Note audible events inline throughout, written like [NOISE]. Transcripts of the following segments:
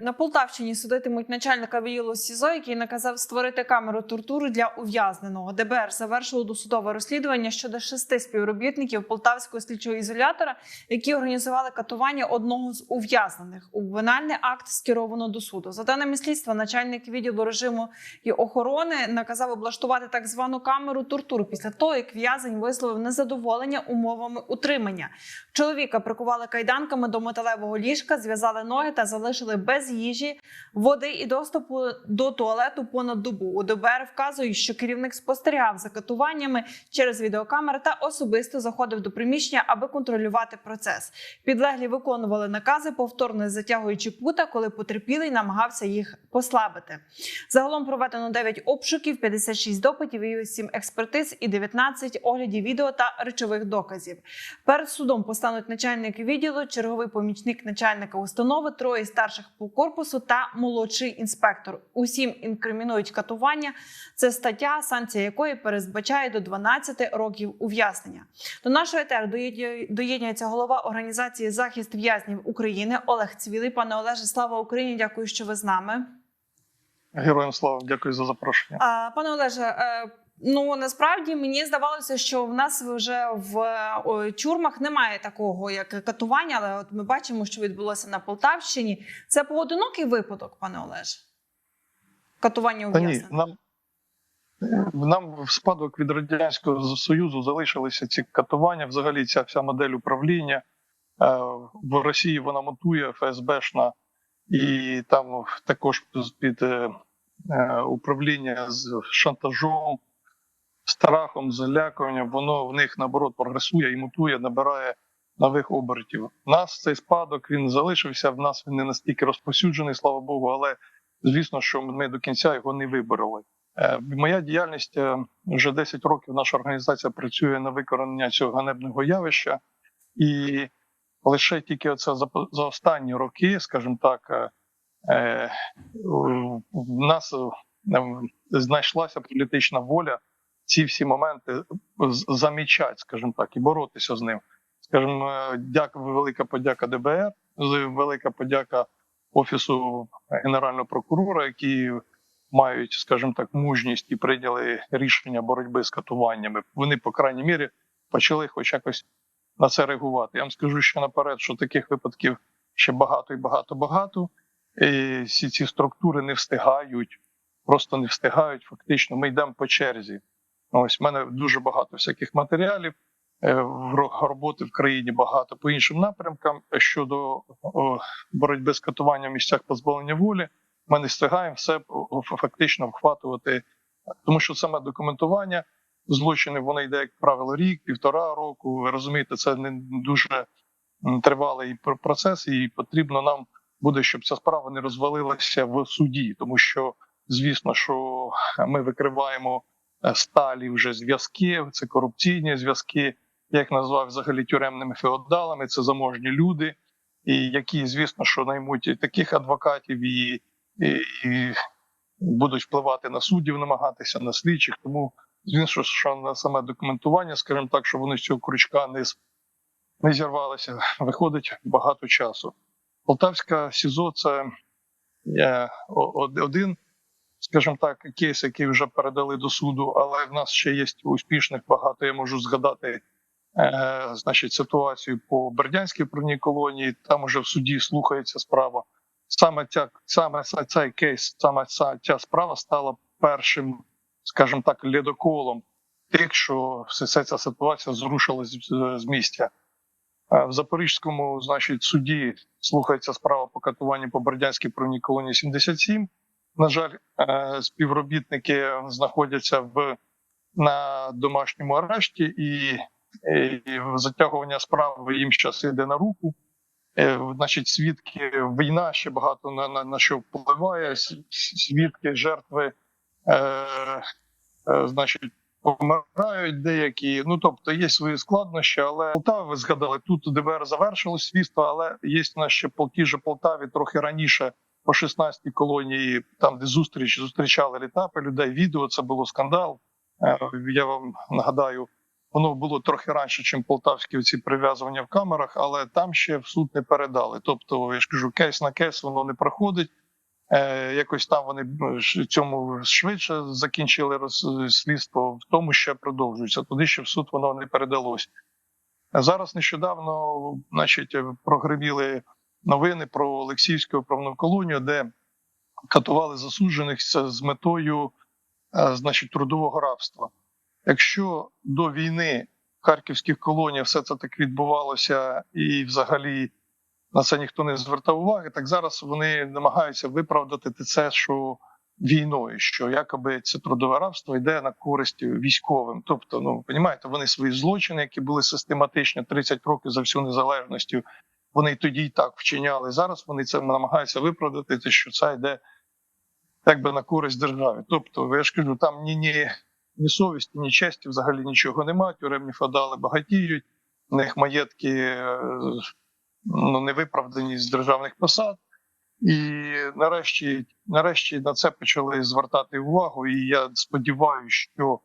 На Полтавщині судитимуть начальника відділу СІЗО, який наказав створити камеру тортури для ув'язненого. ДБР завершило досудове розслідування щодо шести співробітників полтавського слідчого ізолятора, які організували катування одного з ув'язнених. Обвинальний акт скеровано до суду. За даними слідства, начальник відділу режиму і охорони наказав облаштувати так звану камеру тортур після того, як в'язень висловив незадоволення умовами утримання. Чоловіка прикували кайданками до металевого ліжка, зв'язали ноги та залишили без їжі, води і доступу до туалету понад добу. У ДБР вказують, що керівник спостерігав за катуваннями через відеокамери та особисто заходив до приміщення, аби контролювати процес. Підлеглі виконували накази, повторно затягуючи пута, коли потерпілий намагався їх послабити. Загалом проведено 9 обшуків, 56 допитів і 7 експертиз і 19 оглядів відео та речових доказів. Перед судом постануть начальник відділу, черговий помічник начальника установи, троє старших по корпусу та молодший інспектор. Усім інкримінують катування. Це стаття, санкція якої передбачає до 12 років ув'язнення. До нашого етеру доєдню- доєднується голова організації захист в'язнів України Олег Цвілий. Пане Олеже, слава Україні! Дякую, що ви з нами. Героям слава, дякую за запрошення. Пане Олеже, е, ну насправді мені здавалося, що в нас вже в тюрмах немає такого, як катування, але от ми бачимо, що відбулося на Полтавщині. Це поодинокий випадок, пане Олеже? Катування ні, ув'язнених? нам, нам в спадок від радянського союзу залишилися ці катування. Взагалі, ця вся модель управління Е, в Росії вона монтує ФСБшна, і там також під е, управління з шантажом, страхом, залякуванням. Воно в них наоборот прогресує і мутує, набирає нових обертів. У нас цей спадок він залишився. В нас він не настільки розповсюджений, слава Богу, але звісно, що ми до кінця його не вибороли. Е, Моя діяльність е, вже 10 років. Наша організація працює на виконання цього ганебного явища, і лише тільки оце за, останні роки, скажімо так, е, в нас знайшлася політична воля ці всі моменти з- замічати, скажімо так, і боротися з ним. Скажімо, е, дяка, велика подяка ДБР, велика подяка Офісу Генерального прокурора, які мають, скажімо так, мужність і прийняли рішення боротьби з катуваннями. Вони, по крайній мірі, почали хоч якось на це реагувати. Я вам скажу ще наперед, що таких випадків ще багато і багато багато. І всі ці структури не встигають, просто не встигають. Фактично, ми йдемо по черзі. Ось в мене дуже багато всяких матеріалів. е, роботи в країні багато по іншим напрямкам щодо боротьби з катуванням в місцях позбавлення волі. Ми не встигаємо все о, фактично вхватувати, тому що саме документування злочинів воно йде, як правило, рік, півтора року. Ви розумієте, це не дуже тривалий процес, і потрібно нам буде, щоб ця справа не розвалилася в суді, тому що звісно, що ми викриваємо е, сталі вже зв'язки, це корупційні зв'язки, я їх назвав взагалі тюремними феодалами. Це заможні люди, і які, звісно, що наймуть і таких адвокатів і, і, і будуть впливати на суддів, намагатися на слідчих. Тому звісно, що на саме документування, скажімо так, що вони з цього крючка не, не зірвалися, виходить багато часу. Полтавська СІЗО це е, один, скажімо так, кейс, який вже передали до суду, але в нас ще є успішних багато. Я можу згадати е, значить, ситуацію по Бердянській правній колонії. Там уже в суді слухається справа. Саме ця саме цей кейс, саме ця, ця справа стала першим, скажімо так, ледоколом тих, що вся ця ситуація зрушилась з, з місця. Е, В Запорізькому, значить, суді слухається справа по катуванню по Бердянській правній колонії 77. На жаль, е, співробітники знаходяться в на домашньому арешті, і, і затягування справи їм зараз йде на руку. Е, Значить, свідки війна ще багато на, на, на що впливає. Свідки, жертви, е, е, значить, помирають деякі. Ну тобто є свої складнощі, але Полтава, ви згадали, тут ДБР завершило слідство, але є в нас ще по тій же Полтаві трохи раніше. По 16-й колонії, там де зустріч зустрічали літапи людей. Відео це було скандал. Е, Я вам нагадаю, Воно було трохи раніше, ніж полтавські ці прив'язування в камерах, але там ще в суд не передали. Тобто, я ж кажу, кейс на кейс воно не проходить. Е, якось там вони ну, цьому швидше закінчили розслідство, в тому ще продовжується. Туди ще в суд воно не передалось. Зараз нещодавно, значить, прогреміли новини про Олексіївську управну колонію, де катували засуджених з метою, е, значить, трудового рабства. Якщо до війни в харківських колоніях все це так відбувалося, і взагалі на це ніхто не звертав уваги, так зараз вони намагаються виправдати це, що війною, що якоби це трудове рабство йде на користь військовим. Тобто, ну розумієте, вони свої злочини, які були систематичні 30 років за всю незалежність, вони тоді й так вчиняли. Зараз вони це намагаються виправдати, що це йде якби на користь державі. Тобто, я ж кажу, там ні, ні, ні совісті, ні честі взагалі нічого немає. Тюремні фадали багатіють, в них маєтки е, ну, не виправдані з державних посад. І нарешті, нарешті на це почали звертати увагу. І я сподіваюся, що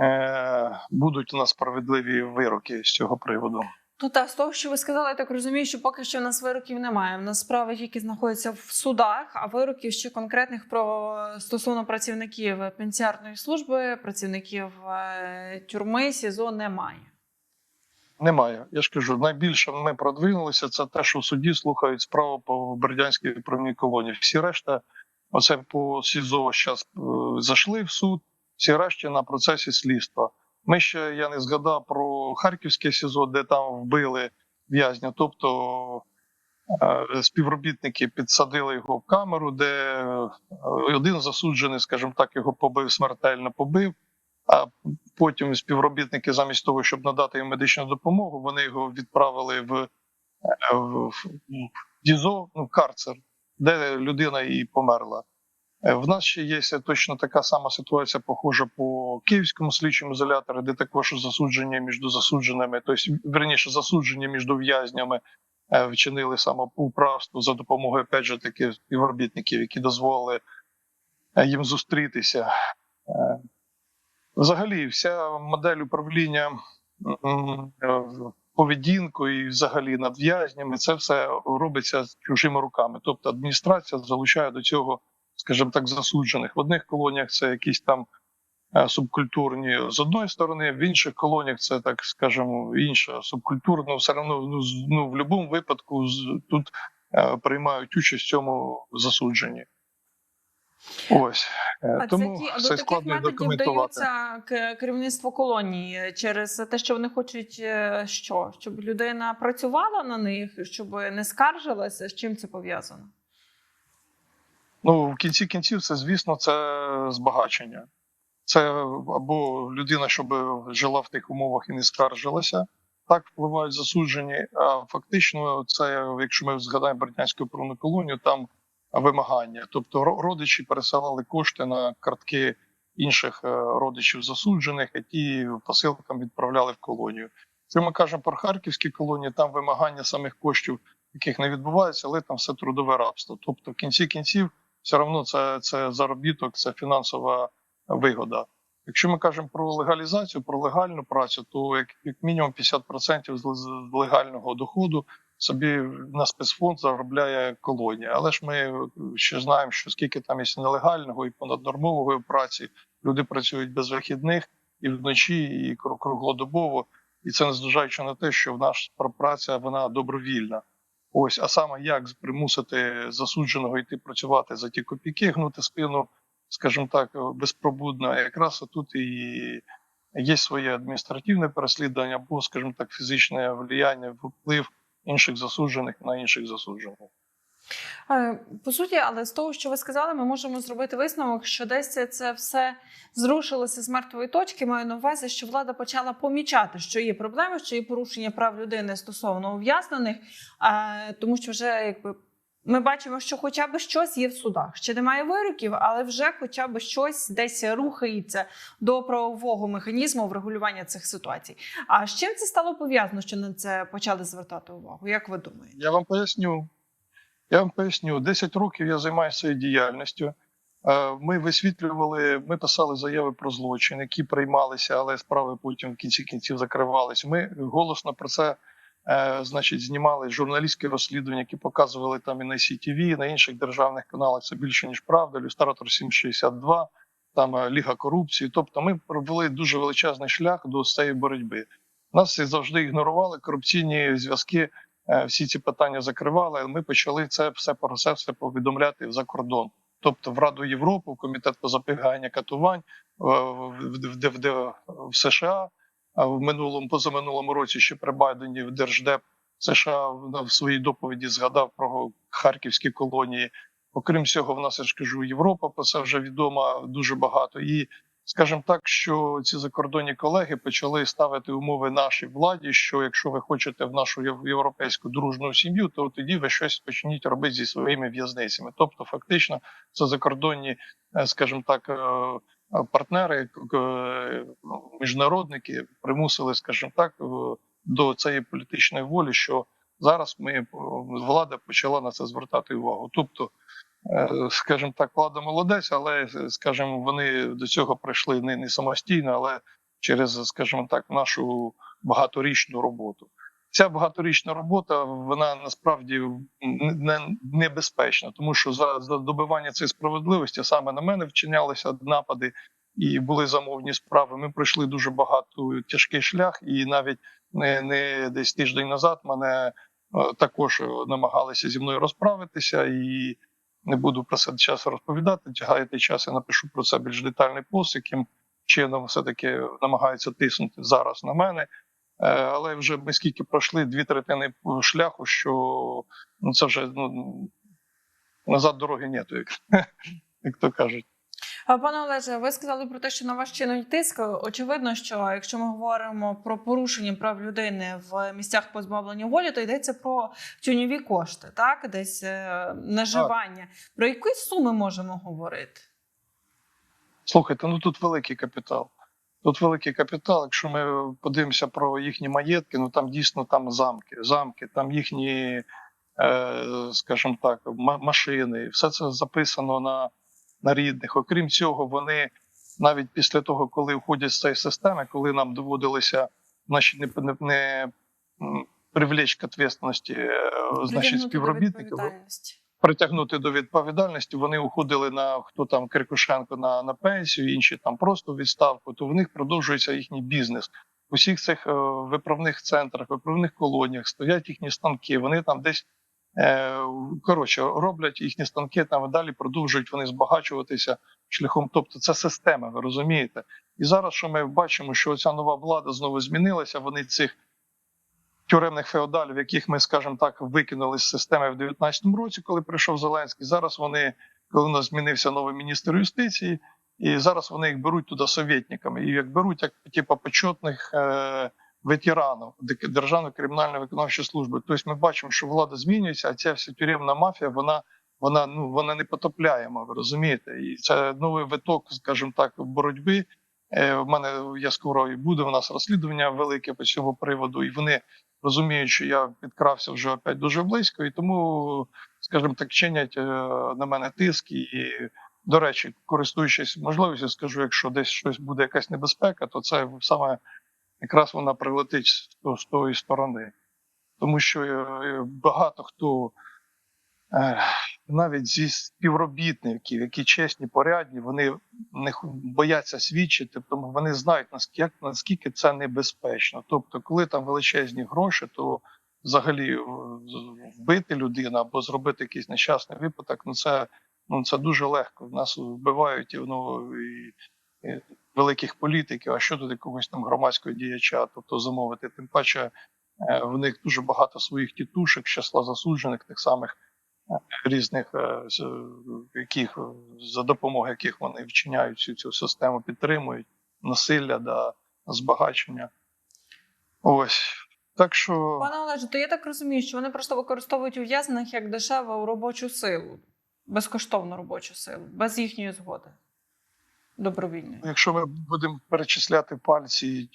е, будуть у нас справедливі вироки з цього приводу. Ну так, з того, що ви сказали, я так розумію, що поки що в нас вироків немає. В нас справи, які знаходяться в судах, а вироків ще конкретних про стосовно працівників пенсіарної служби, працівників е, тюрми, СІЗО немає. Немає. Я ж кажу, найбільше ми продвинулися. Це те, що в суді слухають справу по Бердянській управній колонії. Всі решта, оце по СІЗО зараз зайшли в суд, всі решта на процесі слідства. Ми ще я не згадав про Харківське СІЗО, де там вбили в'язня. Тобто е, співробітники підсадили його в камеру, де е, один засуджений, скажімо так, його побив смертельно побив. А потім співробітники, замість того, щоб надати їм медичну допомогу, вони його відправили в, е, в, в ДІЗО, ну, в карцер, де людина і померла. Е, В нас ще є точно така сама ситуація, похожа по київському слідчому ізоляторі, де також засудження між засудженими, тобто, верніше, засудження між в'язнями е, вчинили самоуправство за допомогою опять же таких співробітників, які дозволили е, їм зустрітися. Взагалі, вся модель управління поведінкою і взагалі над в'язнями, це все робиться чужими руками. Тобто адміністрація залучає до цього, скажімо так, засуджених. В одних колоніях це якісь там е, субкультурні з одної сторони, в інших колоніях це так, скажімо, інша субкультура. Ну, все одно ну, ну, в будь-якому випадку тут е, приймають участь в цьому засудженні. Ось Е, А тому це ті, все до таких методів документувати. даються керівництво колонії через те, що вони хочуть що? Щоб людина працювала на них, щоб не скаржилася. З чим це пов'язано? Ну, в кінці кінців, це, звісно, це збагачення. Це або людина, щоб жила в тих умовах і не скаржилася. Так впливають засуджені. А фактично, це, якщо ми згадаємо Бердянську управну колонію, там вимагання. Тобто родичі пересилали кошти на картки інших е, родичів засуджених, які посилкам відправляли в колонію. Якщо ми кажемо про харківські колонії, там вимагання самих коштів, яких не відбувається, але там все трудове рабство. Тобто, в кінці кінців, все одно це, це заробіток, це фінансова вигода. Якщо ми кажемо про легалізацію, про легальну працю, то як, як мінімум 50% з легального доходу собі на спецфонд заробляє колонія. Але ж ми ще знаємо, що скільки там є нелегального і понаднормової праці, люди працюють без вихідних і вночі, і кру- круглодобово. І це незважаючи на те, що в нас праця вона добровільна. Ось, а саме як примусити засудженого йти працювати за ті копійки, гнути спину, скажімо так, безпробудно. Якраз тут і є своє адміністративне переслідування, або, скажімо так, фізичне влияння, вплив інших засуджених на інших засуджених. Е, По суті, але з того, що ви сказали, ми можемо зробити висновок, що десь це- все зрушилося з мертвої точки. Маю на увазі, що влада почала помічати, що є проблеми, що є порушення прав людини стосовно ув'язнених, е, тому що вже якби. Ми бачимо, що хоча б щось є в судах. Ще немає вироків, але вже хоча б щось десь рухається до правового механізму врегулювання цих ситуацій. А з чим це стало пов'язано, що на це почали звертати увагу? Як ви думаєте? Я вам поясню. Я вам поясню, 10 років я займаюся цією діяльністю. Е, Ми висвітлювали, ми писали заяви про злочин, які приймалися, але справи потім в кінці кінців закривались. Ми голосно про це. е, Значить, знімали журналістські розслідування, які показували там і на CTV, і на інших державних каналах. Це більше ніж правда. Люстратор 762, там е, Ліга корупції. Тобто, ми провели дуже величезний шлях до цієї боротьби. Нас завжди ігнорували корупційні зв'язки. Е, Всі ці питання закривали. Ми почали це все про це все повідомляти за кордон тобто в Раду Європи, в комітет по запобіганню катувань в, в, в, США. В минулому позаминулому році ще при Байдені в Держдеп США в своїй доповіді згадав про харківські колонії. Окрім цього, в нас я ж кажу, Європа про це вже відома дуже багато. І скажімо так, що ці закордонні колеги почали ставити умови нашій владі. Що якщо ви хочете в нашу єв- європейську дружну сім'ю, то тоді ви щось почніть робити зі своїми в'язницями. Тобто, фактично, це закордонні, е, скажімо так, е, партнери, е, міжнародники примусили, скажімо так, до цієї політичної волі, що зараз ми влада почала на це звертати увагу. Тобто, скажімо так, влада молодець, але скажімо, вони до цього прийшли не, не самостійно, але через, скажімо так, нашу багаторічну роботу. Ця багаторічна робота вона насправді не небезпечна, тому що за, за добивання цієї справедливості саме на мене вчинялися напади і були замовні справи. Ми пройшли дуже багато тяжкий шлях, і навіть не, не десь тиждень назад мене е, також намагалися зі мною розправитися, і не буду про це час розповідати. Тягаєте час, я напишу про це більш детальний пост, яким чином все таки намагаються тиснути зараз на мене. Е, Але вже ми скільки пройшли дві третини шляху, що ну це вже ну назад дороги нету, як, [LAUGHS] як то кажуть. Пане Олеже, ви сказали про те, що на вас чинить тиск. Очевидно, що якщо ми говоримо про порушення прав людини в місцях позбавлення волі, то йдеться про тюньові кошти, так десь е, наживання. Про які суми можемо говорити? Слухайте, ну тут великий капітал. Тут великий капітал. Якщо ми подивимося про їхні маєтки, ну там дійсно там замки, замки, там їхні, е, скажімо так, ма- машини, все це записано на, на рідних. Окрім цього, вони навіть після того, коли входять з цієї системи, коли нам доводилося наші не, не, не привлечь к е, значить, Притягнути до співробітників відповідальності. притягнути до відповідальності. Вони уходили на хто там Крикушенко на, на пенсію, інші там просто відставку. То в них продовжується їхній бізнес. У всіх цих е, виправних центрах, виправних колоніях стоять їхні станки. Вони там десь коротше роблять їхні станки, там і далі продовжують вони збагачуватися шляхом. Тобто, це система, ви розумієте? І зараз, що ми бачимо, що ця нова влада знову змінилася. Вони цих тюремних феодалів, яких ми, скажімо так, викинули з системи в 19-му році, коли прийшов Зеленський. Зараз вони, коли у нас змінився новий міністр юстиції, і зараз вони їх беруть туди совєтниками. І як беруть як типу, почетних е, ветеранів Державної кримінальної виконавчої служби. Тобто ми бачимо, що влада змінюється, а ця вся тюремна мафія, вона. Вона ну вона не потопляєма, ви розумієте, і це новий виток, скажімо так, боротьби. Е, в мене я скоро і буде. У нас розслідування велике по цьому приводу, і вони розуміють, що я підкрався вже опять дуже близько, і тому, скажімо так, чинять е, на мене тиск. І, до речі, користуючись можливістю, скажу, якщо десь щось буде якась небезпека, то це саме якраз вона прилетить з, тої сторони. Тому що е, багато хто. е, Навіть зі співробітників, які чесні, порядні, вони не бояться свідчити, тому вони знають наскільки, наскільки це небезпечно. Тобто, коли там величезні гроші, то взагалі е, вбити людину або зробити якийсь нещасний випадок, ну це ну це дуже легко. Нас вбивають і, і великих політиків. А що тут якогось там громадського діяча, тобто замовити. Тим паче е, в них дуже багато своїх тітушок, числа засуджених, тих самих різних, е, яких е, за допомогою яких вони вчиняють цю цю систему, підтримують насилля да збагачення. Ось так що Пане Олеже, то я так розумію, що вони просто використовують ув'язнених як дешеву робочу силу, безкоштовну робочу силу, без їхньої згоди. Добровільної. якщо ми будемо перечисляти пальці,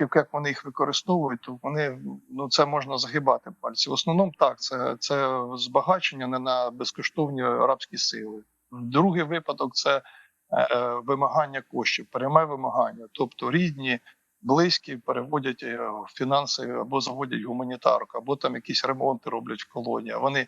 як вони їх використовують, то вони ну це можна загибати пальці. В основному так, це, це збагачення не на безкоштовні арабські сили. Другий випадок це е, вимагання коштів, пряме вимагання. Тобто рідні, близькі переводять е, фінанси або заводять гуманітарку, або там якісь ремонти роблять в колонії. Вони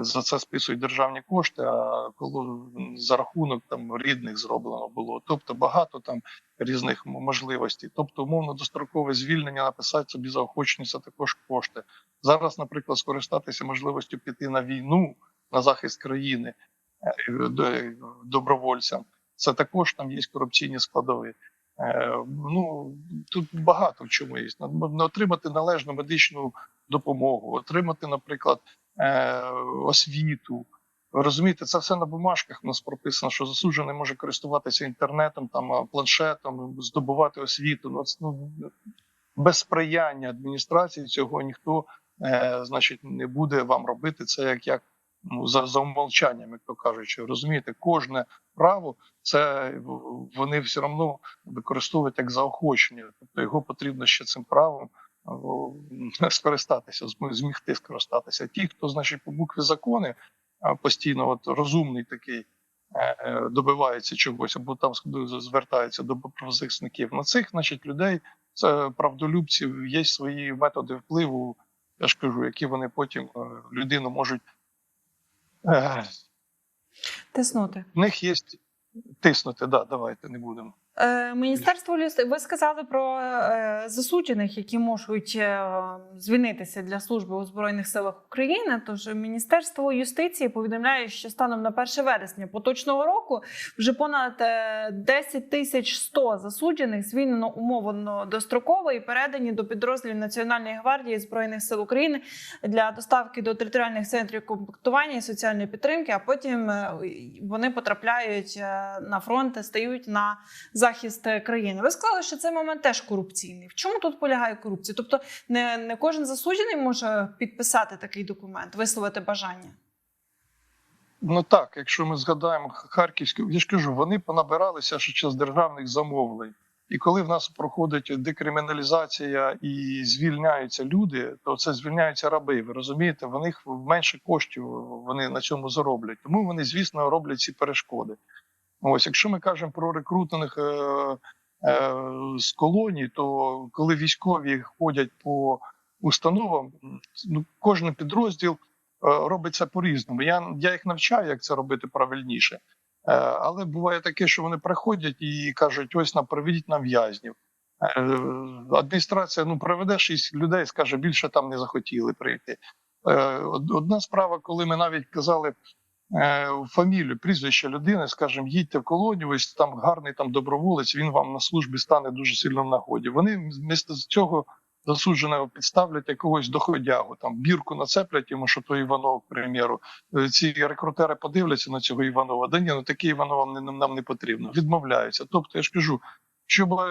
за це списують державні кошти, а коли за рахунок там рідних зроблено було. Тобто багато там різних можливостей. Тобто, умовно дострокове звільнення написати собі заохочення це також кошти. Зараз, наприклад, скористатися можливістю піти на війну на захист країни е, до- добровольцям. Це також там є корупційні складові. Е, Ну тут багато в чому є. Отримати належну медичну допомогу, отримати, наприклад, е, освіту. Ви розумієте, це все на бумажках у нас прописано, що засуджений може користуватися інтернетом, там планшетом, здобувати освіту. Ну, ну, без сприяння адміністрації цього ніхто, е, значить, не буде вам робити це як, як ну, за, за умовчанням, як то кажучи. Розумієте, кожне право це вони все одно використовують як заохочення. Тобто його потрібно ще цим правом [LAUGHS] скористатися, змігти скористатися. Ті, хто, значить, по букві закони постійно от розумний такий. е, е, Добивається чогось або там звертається до правозахисників. На цих, значить, людей це правдолюбців, є свої методи впливу. Я ж кажу, які вони потім е, людину можуть. Тиснути. в них є тиснути. Да, давайте не будемо. Е, Міністерство юстиції, ви сказали про е, засуджених, які можуть е, звільнитися для служби у збройних силах України. Тож Міністерство юстиції повідомляє, що станом на 1 вересня поточного року вже понад е, 10 тисяч 100 засуджених звільнено умовно достроково і передані до підрозділів Національної гвардії збройних сил України для доставки до територіальних центрів комплектування і соціальної підтримки. А потім вони потрапляють на фронт, стають на захист е, країни. Ви сказали, що цей момент теж корупційний. В чому тут полягає корупція? Тобто, не, не кожен засуджений може підписати такий документ, висловити бажання. Ну так, якщо ми згадаємо Харківську, я ж кажу, вони понабиралися ще з державних замовлень. І коли в нас проходить декриміналізація і звільняються люди, то це звільняються раби. Ви розумієте, в них менше коштів вони на цьому зароблять. Тому вони, звісно, роблять ці перешкоди. Ось, якщо ми кажемо про рекрутинг е, е, з колоній, то коли військові ходять по установам, ну кожен підрозділ е, робить це по-різному. Я, я їх навчаю, як це робити правильніше. Е, Але буває таке, що вони приходять і кажуть: ось нам приведіть нам в'язнів. Е, Адміністрація ну приведе шість людей, скаже, більше там не захотіли прийти. Е, Одна справа, коли ми навіть казали фамілію, прізвище людини, скажімо, їдьте в колонію, ось там гарний там доброволець, він вам на службі стане дуже сильно в нагоді. Вони вмісто цього засудженого підставлять якогось доходягу, там бірку нацеплять йому, що то Іванов, к примеру. Е, Ці рекрутери подивляться на цього Іванова. Да ні, ну такий Іванов нам нам не потрібно. Відмовляються. Тобто, я ж кажу, щоб е,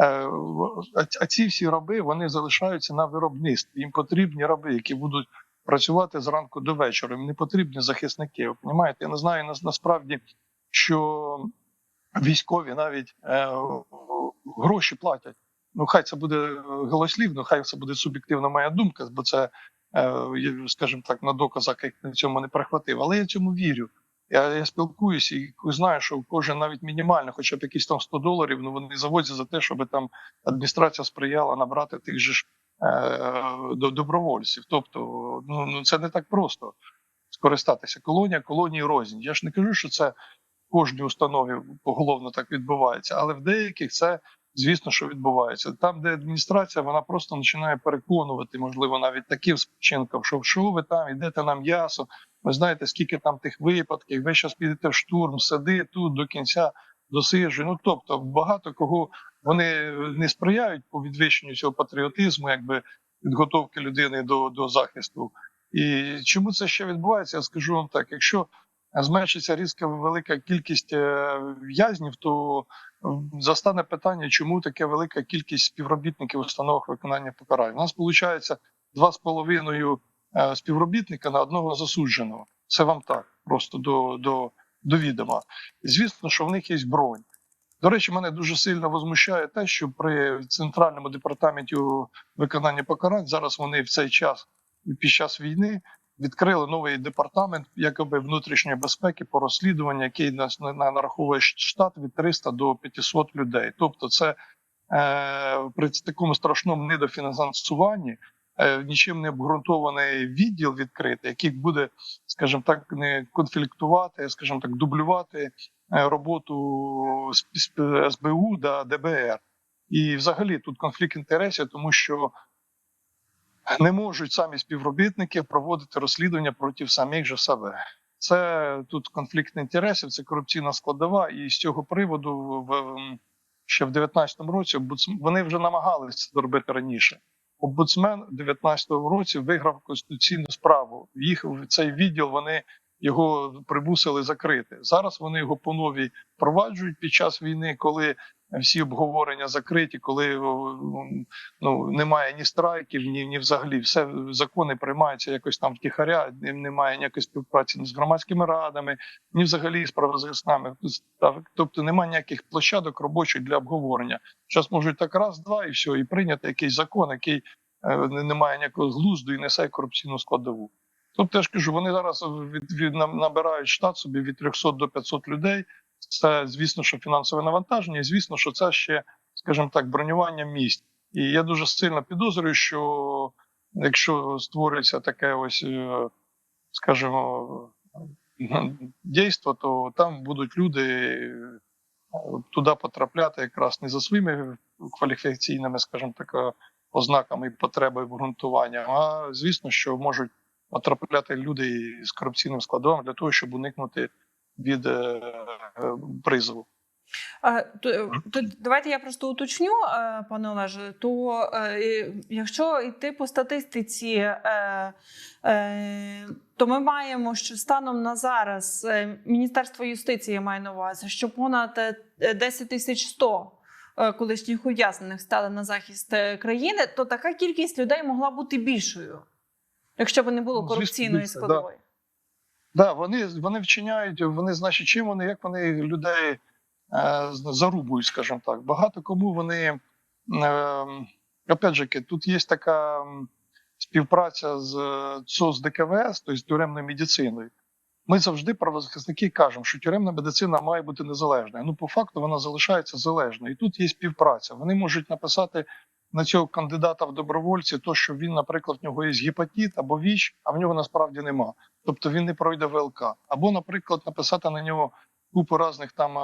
е, а ці всі раби вони залишаються на виробництві. Їм потрібні раби, які будуть працювати зранку до вечора. Їм не потрібні захисники. Понімаєте? Я не знаю нас- насправді, що військові навіть е, гроші платять. Ну, хай це буде е, голослівно, хай це буде суб'єктивна моя думка, бо це, е, скажімо так, на доказах я на цьому не прихватив. Але я цьому вірю. Я, я спілкуюся і знаю, що кожен навіть мінімально, хоча б якісь там 100 доларів, ну вони заводять за те, щоб там адміністрація сприяла набрати тих же добровольців. Тобто, ну, ну це не так просто скористатися. Колонія, колонії рознь. Я ж не кажу, що це кожній установі поголовно так відбувається, але в деяких це. Звісно, що відбувається там, де адміністрація, вона просто починає переконувати, можливо, навіть таким спочинком, що що ви там йдете на м'ясо. Ви знаєте, скільки там тих випадків. Ви зараз підете в штурм, сиди тут до кінця досиджуй. Ну тобто, багато кого вони не сприяють по відвищенню цього патріотизму, якби підготовки людини до, до захисту. І чому це ще відбувається? Я скажу вам так: якщо зменшиться різко велика кількість е, в'язнів, то застане питання, чому така велика кількість співробітників установах виконання покарань. У нас виходить два з половиною е, співробітника на одного засудженого. Це вам так, просто до, до, до відома. Звісно, що в них є бронь. До речі, мене дуже сильно возмущає те, що при центральному департаменті виконання покарань зараз вони в цей час під час війни відкрили новий департамент якоби внутрішньої безпеки по розслідуванню, який нас на- на- нараховує штат від 300 до 500 людей. Тобто, це е, при такому страшному недофінансуванні е, нічим не обґрунтований відділ відкритий, який буде, скажімо так, не конфліктувати, скажімо так, дублювати роботу з- з- СБУ да ДБР. І взагалі тут конфлікт інтересів, тому що не можуть самі співробітники проводити розслідування проти самих же себе. Це тут конфлікт інтересів, це корупційна складова, і з цього приводу в ще в 19-му році вони вже намагалися це зробити раніше. Омбудсмен в 19-му році виграв конституційну справу. Їх в цей відділ вони його примусили закрити. Зараз вони його по новій впроваджують під час війни, коли всі обговорення закриті, коли ну немає ні страйків, ні, ні взагалі все закони приймаються якось там втіхаря. Немає ніякої співпраці ні з громадськими радами, ні взагалі з правозахисними. Тобто немає ніяких площадок робочих для обговорення. Зараз можуть так раз, два і все, і прийняти якийсь закон, який е, не має ніякого глузду і несе корупційну складову. Тобто я ж кажу, вони зараз від, від, набирають штат собі від 300 до 500 людей. Це звісно, що фінансове навантаження, і звісно, що це ще, скажімо так, бронювання місць. І я дуже сильно підозрюю, що якщо створюється таке ось, е, скажімо, дійство, то там будуть люди е, туди потрапляти якраз не за своїми кваліфікаційними, скажімо так, е, ознаками і потреби обґрунтування, а звісно, що можуть потрапляти люди з корупційним складовим для того, щоб уникнути від е, е, призову. Е, то, давайте я просто уточню, пане Олеже. То якщо йти по статистиці, то ми маємо, що станом на зараз Міністерство юстиції має на увазі, що понад е, 10 тисяч 100 е, колишніх ув'язнених стали на захист країни, то така кількість людей могла бути більшою, якщо б не було Ну, корупційної складової. Да, вони, вони вчиняють, вони, значить, чим вони, як вони людей е, зарубують, скажімо так. Багато кому вони, е, опять же, тут є така співпраця з ЦОС ДКВС, тобто з тюремною медициною. Ми завжди правозахисники кажемо, що тюремна медицина має бути незалежною. Ну, по факту вона залишається залежною. І тут є співпраця. Вони можуть написати на цього кандидата в добровольці, то що він, наприклад, в нього є гепатит або ВІЧ, а в нього насправді нема. Тобто він не пройде ВЛК. Або, наприклад, написати на нього купу різних там е,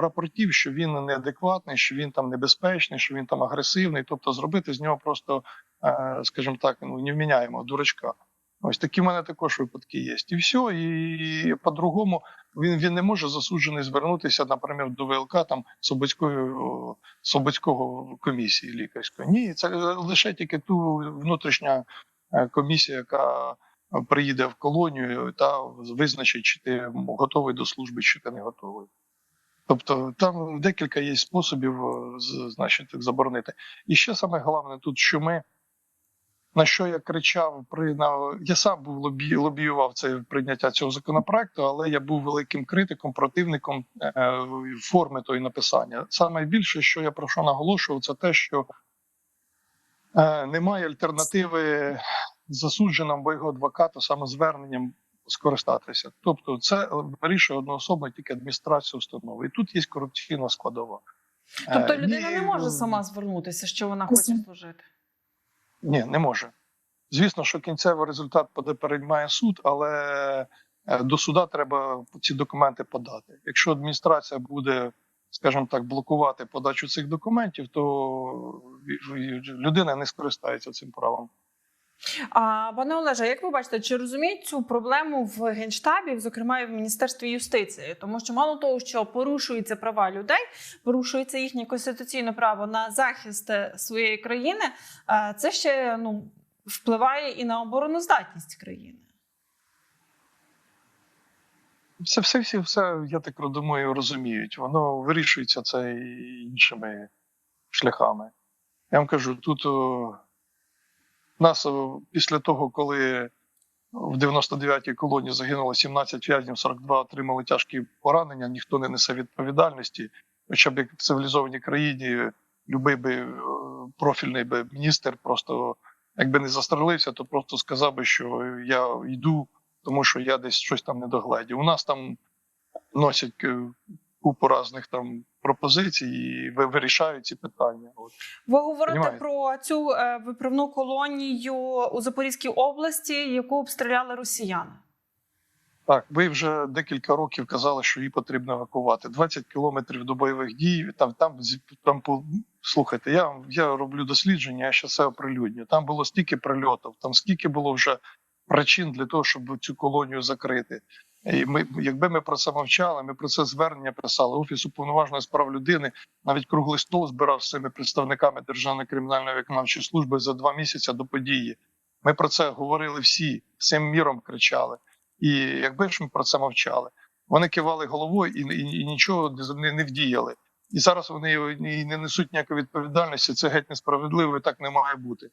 рапортів, що він неадекватний, що він там небезпечний, що він там агресивний. Тобто зробити з нього просто, е, скажімо так, ну невміняємо дурачка. Ось такі в мене також випадки є. І все, і по-другому він, він не може засуджений звернутися, наприклад, до ВЛК там Собоцької Собоцького комісії лікарської. Ні, це лише тільки ту внутрішня е, комісія, яка приїде в колонію та визначить, чи ти готовий до служби, чи ти не готовий. Тобто там декілька є способів, е, значить, заборонити. І ще саме головне тут, що ми. На що я кричав при на я сам був лобі, лобіював це прийняття цього законопроекту, але я був великим критиком, противником е, форми тої написання. Саме більше, що я про що наголошував, це те, що е, немає альтернативи засудженому або його адвокату самозверненням скористатися. Тобто, це вирішує одноособно тільки адміністрація установи. І тут є корупційна складова. Тобто Е, людина ні, не може ну, сама звернутися, що вона хоче служити. Ні, не може. Звісно, що кінцевий результат переймає суд, але е, до суда треба ці документи подати. Якщо адміністрація буде, скажімо так, блокувати подачу цих документів, то в- людина не скористається цим правом. А пане Олеже, як ви бачите, чи розуміють цю проблему в генштабі, зокрема і в міністерстві юстиції? Тому що мало того, що порушуються права людей, порушується їхнє конституційне право на захист е, своєї країни, е, це ще ну впливає і на обороноздатність країни. Все, все, все, все, я так думаю, розуміють. Воно вирішується це іншими шляхами. Я вам кажу, тут нас після того, коли в 99-й колонії загинуло 17 в'язнів, 42 отримали тяжкі поранення, ніхто не несе відповідальності. Хоча б як в цивілізованій країні любий би е, профільний би міністр просто якби не застрелився, то просто сказав би, що я йду, тому що я десь щось там не догледів. У нас там носять е, купу різних там пропозицій і ви- вирішають ці питання. От. Ви говорите Понімаєте? про цю е, виправну колонію у Запорізькій області, яку обстріляли росіяни. Так, ви вже декілька років казали, що її потрібно евакувати. 20 кілометрів до бойових дій. Там там там слухайте. Я я роблю дослідження. Я ще все оприлюдню. Там було стільки прильотів, там скільки було вже причин для того, щоб цю колонію закрити. І ми, якби ми про це мовчали, ми про це звернення писали. Офіс уповноваженої з прав людини навіть круглий стол збирав з цими представниками Державної кримінальної виконавчої служби за два місяці до події. Ми про це говорили всі, всім міром кричали. І якби ж ми про це мовчали, вони кивали головою і, і, і нічого не, не вдіяли. І зараз вони і не несуть ніякої відповідальності. Це геть несправедливо, і так не має бути.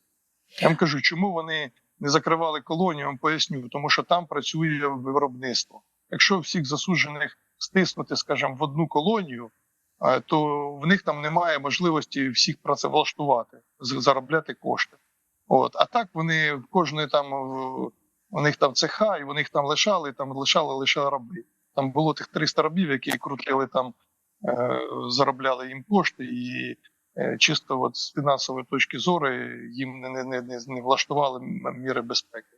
Я вам кажу, чому вони не закривали колонію, вам поясню, тому що там працює виробництво. Якщо всіх засуджених стиснути, скажімо, в одну колонію, е, то в них там немає можливості всіх працевлаштувати, заробляти кошти. От, а так вони кожної там у них там цеха, і вони їх там лишали, там лишали лише раби. Там було тих 300 рабів, які крутили там, е, заробляли їм кошти, і чисто от з фінансової точки зору їм не, не, не, не, не влаштували міри безпеки.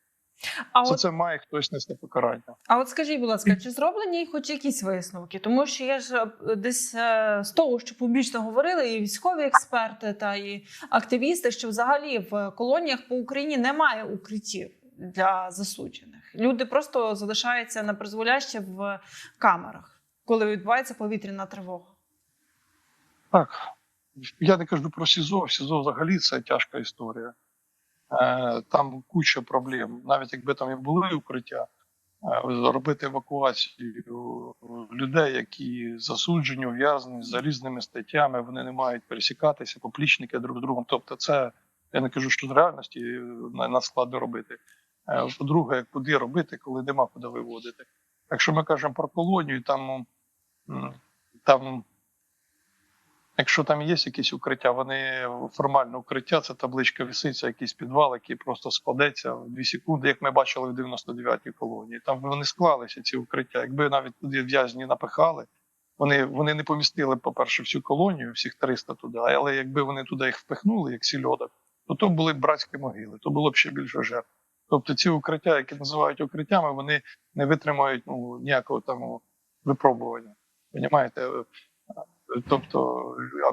А За от це має хтось нести покарання. А от скажіть, будь ласка, чи зроблені хоч якісь висновки? Тому що я ж е, десь е, з того, що публічно говорили, і військові експерти та і активісти, що взагалі в колоніях по Україні немає укриттів для засуджених. Люди просто залишаються на призволяще в камерах, коли відбувається повітряна тривога. Так, я не кажу про СІЗО. СІЗО взагалі це тяжка історія. Е, Там куча проблем. Навіть якби там і були укриття, е, робити евакуацію людей, які засуджені, ув'язнені за різними статтями, вони не мають пересікатися, поплічники друг з другом. Тобто, це я не кажу, що з реальності е, на- надскладно робити. По-друге, куди робити, коли нема куди виводити. Якщо ми кажемо про колонію, там, там Якщо там є якісь укриття, вони формальне укриття, це табличка виситься, якийсь підвал, який просто складеться в 2 секунди, як ми бачили в 99-й колонії. Там вони склалися, ці укриття. Якби навіть туди в'язні напихали, вони, вони не помістили, по-перше, всю колонію, всіх 300 туди, але якби вони туди їх впихнули, як сільодок, то то були б братські могили, то було б ще більше жертв. Тобто ці укриття, які називають укриттями, вони не витримають ну, ніякого там випробування. Понімаєте? Тобто,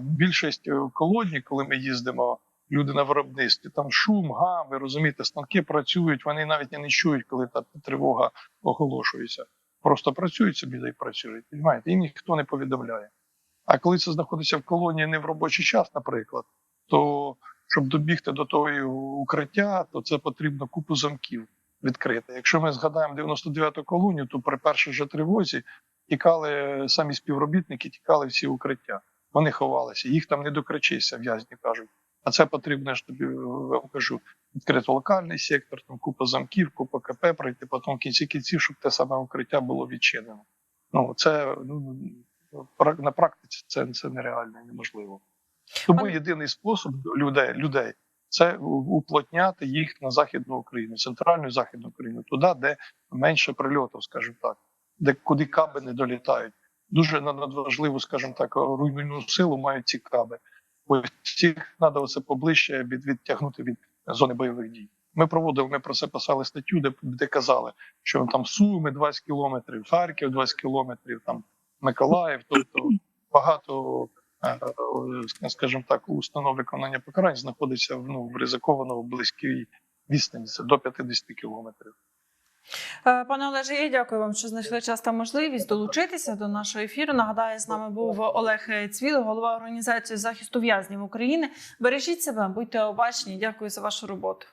більшість е, колоній, коли ми їздимо, люди на виробництві, там шум, гам, ви розумієте, станки працюють, вони навіть не чують, коли та тривога оголошується. Просто працюють собі та й працюють. Понімаєте? Їм ніхто не повідомляє. А коли це знаходиться в колонії не в робочий час, наприклад, то щоб добігти до того укриття, то це потрібно купу замків відкрити. Якщо ми згадаємо 99-ту колонію, то при першій же тривозі тікали самі співробітники, тікали всі укриття. Вони ховалися, їх там не докричишся, в'язні кажуть. А це потрібно я ж тобі е, вам кажу, відкрити локальний сектор, там купа замків, купа КП пройти, потім в кінці кінців, щоб те саме укриття було відчинено. Ну це ну на практиці це, це нереально і неможливо. Тому єдиний спосіб людей, людей це уплотняти їх на західну Україну, центральну і західну Україну, туди, де менше прильотів, скажімо так, де куди каби не долітають. Дуже на- надважливу, скажімо так, руйнівну силу мають ці каби. Ось всіх треба оце поближче від, відтягнути від зони бойових дій. Ми проводили, ми про це писали статтю, де, де казали, що там Суми 20 кілометрів, Харків 20 кілометрів, там Миколаїв, тобто багато, е, е, скажімо так, установ виконання покарань знаходиться ну, в ризикованому близькій відстані, це до 50 кілометрів. Е, Пане Олеже, я дякую вам, що знайшли час та можливість долучитися до нашого ефіру. Нагадаю, з нами був Олег Цвіл, голова організації захисту в'язнів України. Бережіть себе, будьте обачні. Дякую за вашу роботу.